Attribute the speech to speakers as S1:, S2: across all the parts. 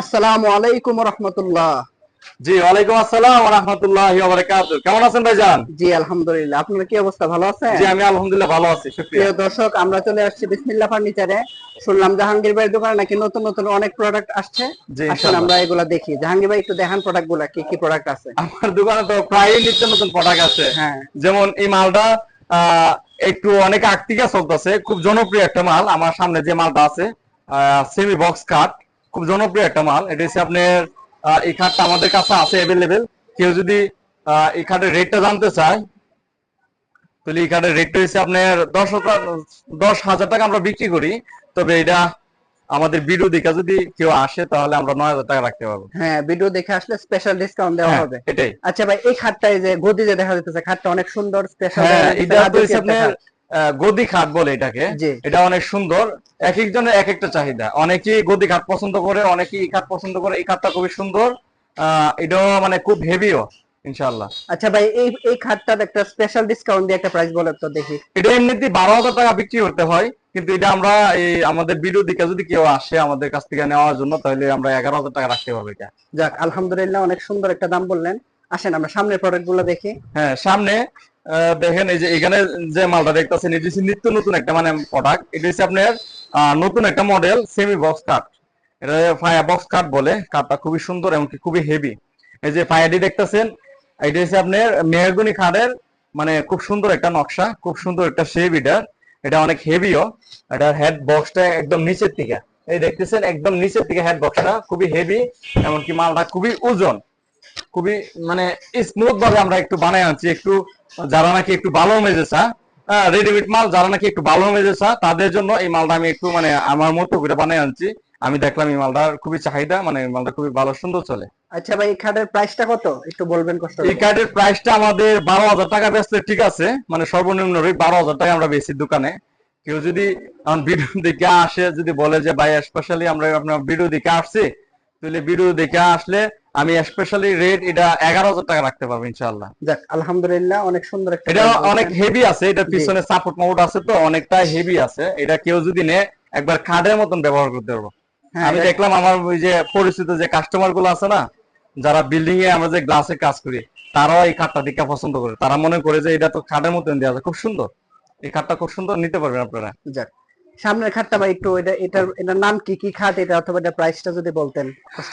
S1: আসসালামু আলাইকুম রহমতুল্লাহ
S2: জি ওয়ালাইকুম আসসালাম ওয়া রাহমাতুল্লাহি ওয়া বারাকাতুহু কেমন আছেন ভাইজান?
S1: জি আলহামদুলিল্লাহ। আপনার কি অবস্থা ভালো আছেন?
S2: জি আমি আলহামদুলিল্লাহ ভালো আছি
S1: প্রিয় দর্শক আমরা চলে আসছি বিসমিল্লাহ ফার্নিচারে। শুনলাম জাহাঙ্গীর ভাইয়ের দোকানে নাকি নতুন নতুন অনেক প্রোডাক্ট আসছে। আমরা এগুলা দেখি। জাহাঙ্গীর ভাই একটু দেখান প্রোডাক্টগুলা কি কি প্রোডাক্ট আছে?
S2: আমার দোকানে তো প্রায় নিত্য নতুন প্রোডাক্ট আছে।
S1: হ্যাঁ।
S2: যেমন এই মালটা আহ, একটু অনেক আগ চলতেছে খুব জনপ্রিয় একটা মাল। আমার সামনে যে মালটা আছে সেমি বক্স কাট খুব জনপ্রিয় একটা মাল। এটা হচ্ছে আপনার এই খাটটা আমাদের কাছে আছে অ্যাভেলেবেল কেউ যদি এই খাটের রেটটা জানতে চায় তাহলে এই খাটের রেটটা হচ্ছে আপনার দশ দশ হাজার টাকা আমরা বিক্রি করি। তবে এটা আমাদের ভিডিও দেখা যদি কেউ আসে তাহলে আমরা নয় হাজার টাকা রাখতে পারব।
S1: হ্যাঁ ভিডিও দেখে আসলে স্পেশাল ডিসকাউন্ট দেওয়া
S2: হ্যাঁ,
S1: হবে।
S2: এটাই।
S1: আচ্ছা ভাই এই খাটটা এই যে গদি যে দেখা যাচ্ছে খাটটা অনেক সুন্দর স্পেশাল
S2: হ্যাঁ এটা আপনার গদি খাট বলে এটাকে। এটা অনেক সুন্দর। এক একজনের এক একটা চাহিদা। অনেকেই গদি খাট পছন্দ করে অনেকেই এই খাট পছন্দ করে। এই খাটটা খুবই সুন্দর। আহ, এটাও মানে খুব হেভিও ইনশাল্লাহ
S1: আচ্ছা ভাই এই এই খাটটার একটা স্পেশাল ডিসকাউন্ট দিয়ে একটা প্রাইস বলে তো দেখি।
S2: এটা এমনিতে বারো হাজার টাকা বিক্রি করতে হয় কিন্তু এটা আমরা এই আমাদের ভিডিও দিকে যদি কেউ আসে আমাদের কাছ থেকে নেওয়ার জন্য তাহলে আমরা এগারো হাজার টাকা রাখতে পারব এটা।
S1: যাক আলহামদুলিল্লাহ অনেক সুন্দর একটা দাম বললেন। আসেন আমরা সামনের প্রোডাক্টগুলো দেখি।
S2: হ্যাঁ সামনে দেখেন এই যে এখানে যে মালটা দেখতেছেন, এটা হচ্ছে নিত্য নতুন একটা মানে প্রোডাক্ট এটা হচ্ছে আপনার নতুন একটা মডেল সেমি বক্স কাট এটা ফায়ার বক্স কাট বলে। কাঠটা খুবই সুন্দর এমনকি খুবই হেভি এই যে ফায়ারটি দেখতেছেন, এটা হচ্ছে আপনার মেহগুনি খাটের মানে খুব সুন্দর একটা নকশা, খুব সুন্দর একটা শেপ এটা। এটা অনেক হেভিও এটার হেড বক্সটা একদম নিচের দিকে। এই দেখতেছেন, একদম নিচের দিকে হেড বক্সটা খুবই হেভি এমনকি মালটা খুবই ওজন। খুবই মানে স্মুথ ভাবে আমরা একটু বানাই আনছি। একটু যারা নাকি একটু ভালো মেজে চা রেডিমেড মাল যারা নাকি একটু ভালো মেজে চা তাদের জন্য এই মালটা আমি একটু মানে আমার মতো করে বানাই আনছি। আমি দেখলাম এই মালটার খুবই চাহিদা মানে মালটা খুবই ভালো সুন্দর চলে।
S1: আচ্ছা ভাই এই খাটের প্রাইসটা কত? একটু বলবেন কষ্ট
S2: এই কার্ডের প্রাইসটা আমাদের বারো হাজার টাকা বেচলে ঠিক আছে মানে সর্বনিম্ন রেট বারো হাজার টাকা আমরা বেশি দোকানে। কেউ যদি ভিডিও দেখে আসে যদি বলে যে ভাই স্পেশালি আমরা আপনার ভিডিও দেখে আসছি তাহলে ভিডিও দেখে আসলে আমি স্পেশালি রেট এটা এগারো হাজার টাকা রাখতে পারব ইনশাল্লাহ
S1: যাক আলহামদুলিল্লাহ অনেক সুন্দর একটা
S2: এটা অনেক হেভি আছে এটা পিছনে সাপোর্ট মাউট আছে তো অনেকটা হেভি আছে। এটা কেউ যদি নেয় একবার খাটের মতন ব্যবহার করতে পারব।
S1: হ্যাঁ,
S2: আমি দেখলাম আমার ওই যে পরিচিত যে কাস্টমারগুলো আছে না যারা বিল্ডিং এ আমরা যে গ্লাসে কাজ করি তারাও এই খাটটা দেখে পছন্দ করে। তারা মনে করে যে এটা তো খাটের মতন দেওয়া যায় খুব সুন্দর। এই খাটটা খুব সুন্দর নিতে পারবেন আপনারা।
S1: যাক সামনের খাটটা ভাই একটু এটা, এটার এটার নাম কি কি খাট এটা অথবা এটা প্রাইসটা যদি বলতেন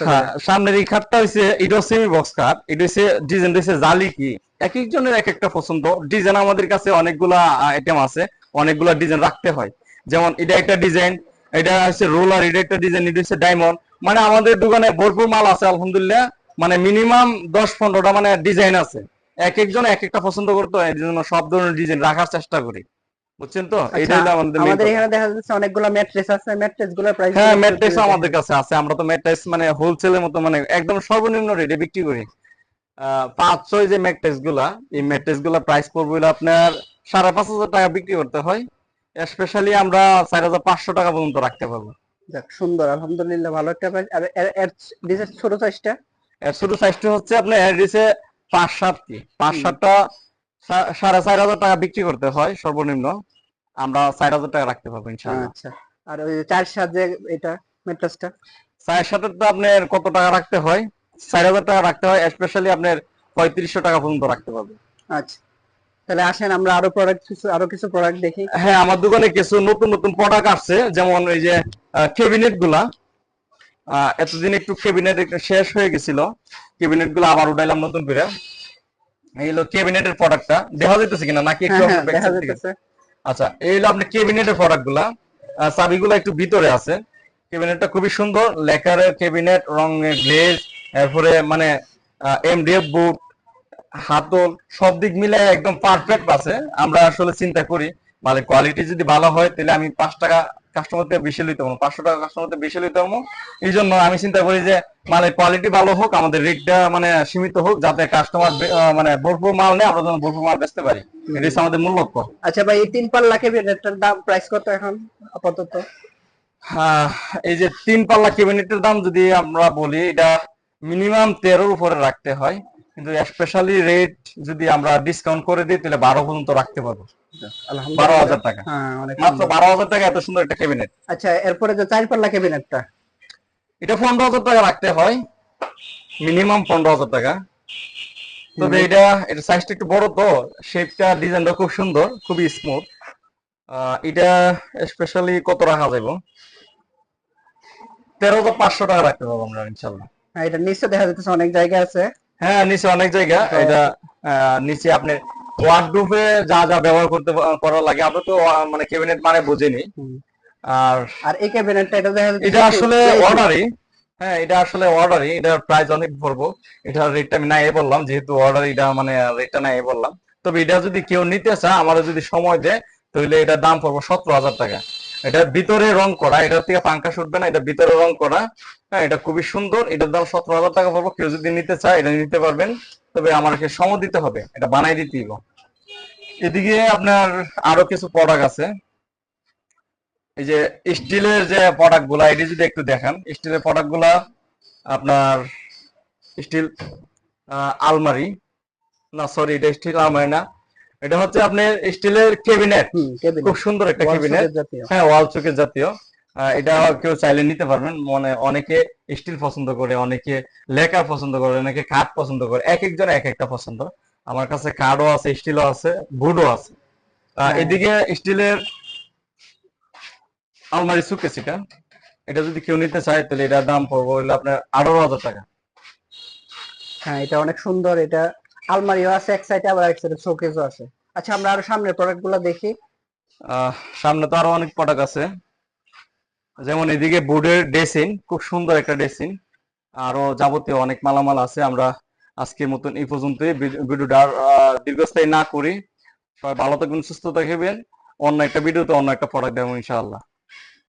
S2: হ্যাঁ সামনের এই খাটটা হচ্ছে এটা সেমি বক্স খাট, এটা হচ্ছে ডিজাইন হচ্ছে জালি কি। এক একজনের এক একটা পছন্দ। ডিজাইন আমাদের কাছে অনেকগুলা আইটেম আছে, অনেকগুলা ডিজাইন রাখতে হয়। যেমন এটা একটা ডিজাইন এটা হচ্ছে রোলার এটা একটা ডিজাইন এটা হচ্ছে ডায়মন্ড মানে আমাদের দোকানে ভরপুর মাল আছে, আলহামদুলিল্লাহ। মানে মিনিমাম দশ পনেরোটা মানে ডিজাইন আছে। এক একজন এক একটা পছন্দ করতো, এই জন্য সব ধরনের ডিজাইন রাখার চেষ্টা করি। বুঝছেন তো?
S1: আচ্ছা,
S2: এটা হলো আমাদের
S1: আমাদের এখানে দেখা যাচ্ছে অনেকগুলো ম্যাট্রেস আছে ম্যাট্রেসগুলোর প্রাইস
S2: হ্যাঁ ম্যাট্রেস আমাদের কাছে আছে আমরা তো ম্যাট্রেস মানে হোলসেলের মতো মানে একদম সর্বনিম্ন রেটে বিক্রি করি। পাঁচ ছয় যে ম্যাট্রেসগুলা এই ম্যাট্রেসগুলা প্রাইস পড়বে হলো আপনার সাড়ে পাঁচ হাজার টাকা বিক্রি করতে হয়। স্পেশালি আমরা চার হাজার পাঁচশো টাকা পর্যন্ত রাখতে পারব।
S1: যাক সুন্দর আলহামদুলিল্লাহ ভালো একটা প্রাইস আর এর- ছোট সাইজটা
S2: এর ছোট সাইজটা হচ্ছে আপনার এর দিছে পাঁচ সাত কি পাঁচ। সাতটা সাড়ে চার হাজার টাকা বিক্রি করতে হয় সর্বনিম্ন। আমরা চার হাজার টাকা রাখতে পারব ইনশাআল্লাহ।
S1: আচ্ছা। আর ওই চার সাজে এটা ম্যাট্রেসটা
S2: চার সাথে তো আপনার কত টাকা রাখতে হয়? চার হাজার টাকা রাখতে হয় স্পেশালি আপনার পঁয়ত্রিশশো টাকা পর্যন্ত রাখতে পারবে।
S1: আচ্ছা। তাহলে আসেন আমরা আরও প্রোডাক্ট কিছু আরও কিছু প্রোডাক্ট দেখি।
S2: হ্যাঁ আমার দোকানে কিছু নতুন নতুন প্রোডাক্ট আসছে যেমন এই যে ক্যাবিনেটগুলা। এতদিন একটু ক্যাবিনেট শেষ হয়ে গেছিল। ক্যাবিনেটগুলো আবার উঠাইলাম নতুন করে। এই হলো ক্যাবিনেটের প্রোডাক্টটা দেখা যাইতেছে কিনা? নাকি একটু
S1: হ্যাঁ হ্যাঁ
S2: আচ্ছা এই হলো আপনার ক্যাবিনেটের প্রোডাক্ট চাবিগুলো একটু ভিতরে আছে। ক্যাবিনেটটা খুবই সুন্দর। লেকারের ক্যাবিনেট রঙের গ্লেজ এরপরে মানে এমডিএফ বুট হাতল সব দিক মিলে একদম পারফেক্ট আছে। আমরা আসলে চিন্তা করি মানে কোয়ালিটি যদি ভালো হয় তাহলে আমি পাঁচ টাকা কাস্টমার থেকে বেশি লইতে পারব পাঁচশো টাকা কাস্টমার থেকে বেশি লইতে পারব। এই জন্য আমি চিন্তা করি যে মানে কোয়ালিটি ভালো হোক আমাদের রেটটা মানে সীমিত হোক যাতে কাস্টমার মানে ভরপুর মাল নেই আমরা যেন ভরপুর মাল বেচতে পারি। এটা হচ্ছে আমাদের মূল লক্ষ্য।
S1: আচ্ছা ভাই এই তিন পাল্লা ক্যাবিনেটটার দাম প্রাইস কত এখন আপাতত?
S2: হ্যাঁ, এই যে তিন পাল্লা ক্যাবিনেটের দাম যদি আমরা বলি এটা মিনিমাম তেরোর উপরে রাখতে হয়। কিন্তু স্পেশালি রেট যদি আমরা ডিসকাউন্ট করে দিই তাহলে বারো পর্যন্ত রাখতে পারব। বারো হাজার টাকা।
S1: হ্যাঁ
S2: মাত্র বারো হাজার টাকা এত সুন্দর একটা ক্যাবিনেট
S1: আচ্ছা এরপরে যে চার পাল্লা ক্যাবিনেটটা
S2: এটা পনেরো হাজার টাকা রাখতে হয়। মিনিমাম পনেরো হাজার টাকা। তবে এটা এটা সাইজটা একটু বড় তো শেপটা ডিজাইনটা খুব সুন্দর খুবই স্মুথ এটা স্পেশালি কত রাখা যাবে তেরো হাজার পাঁচশো টাকা রাখতে পারব আমরা ইনশাল্লাহ
S1: হ্যাঁ, এটা নিচে দেখা যাচ্ছে অনেক জায়গা আছে।
S2: হ্যাঁ নিচে অনেক জায়গা। এটা নিচে আপনি ওয়ার্ডরোবে যা যা ব্যবহার করতে করা লাগে আমরা তো মানে ক্যাবিনেট মানে বুঝিনি। আর
S1: আর এই ক্যাবিনেটটা এটা দেখা যাচ্ছে
S2: এটা আসলে অর্ডারই হ্যাঁ এটা আসলে অর্ডারই এটার প্রাইস অনেক পড়ব এটার রেটটা আমি নাই বললাম যেহেতু অর্ডার এটা মানে রেটটা নাই বললাম। তবে এটা যদি কেউ নিতে চায় আমার যদি সময় দেয় তাহলে এটার দাম পড়ব সতেরো হাজার টাকা। এটা ভিতরে রং করা এটার থেকে পাঙ্কা উঠবে না এটা ভিতরে রং করা। হ্যাঁ এটা খুবই সুন্দর। এটার দাম সতেরো হাজার টাকা পড়ব। কেউ যদি নিতে চায় এটা নিতে পারবেন। তবে আমাকে সময় দিতে হবে। এটা বানাই দিতে হবে এদিকে আপনার আরও কিছু প্রোডাক্ট আছে। এই যে স্টিলের যে প্রোডাক্টগুলা এটি যদি একটু দেখান। স্টিলের প্রোডাক্টগুলা আপনার স্টিল আলমারি। না সরি এটা স্টিল আলমারি না। এটা হচ্ছে আপনার স্টিলের ক্যাবিনেট খুব সুন্দর একটা ক্যাবিনেট হ্যাঁ ওয়াল চোখের জাতীয়। এটা কেউ চাইলে নিতে পারবেন। মানে অনেকে স্টিল পছন্দ করে অনেকে লেকার পছন্দ করে অনেকে কাঠ পছন্দ করে। এক একজন এক একটা পছন্দ। আমার কাছে কাঠও আছে স্টিলও আছে বুডও আছে।
S1: হ্যাঁ।
S2: এদিকে স্টিলের আলমারি সুকেস এটা। এটা যদি কেউ নিতে চায় তাহলে এটার দাম পড়ব হইল আপনার আঠারো হাজার টাকা।
S1: হ্যাঁ এটা অনেক সুন্দর। এটা আলমারিও আছে এক সাইডে আবার এক সাইডে শোকেসও আছে। আচ্ছা আমরা আরও সামনের প্রোডাক্টগুলো দেখি।
S2: আহ, সামনে তো আরও অনেক প্রোডাক্ট আছে। যেমন এদিকে বোর্ডের ড্রেসিং, খুব সুন্দর একটা ড্রেসিং। আরও যাবতীয় অনেক মালামাল আছে, আমরা আজকের মতন এই পর্যন্ত ভিড- ভিডিওটা দীর্ঘস্থায়ী না করি। সবাই ভালো থাকবেন, সুস্থ থাকবেন। অন্য একটা ভিডিওতে অন্য একটা প্রোডাক্ট দেবো ইনশাআল্লাহ।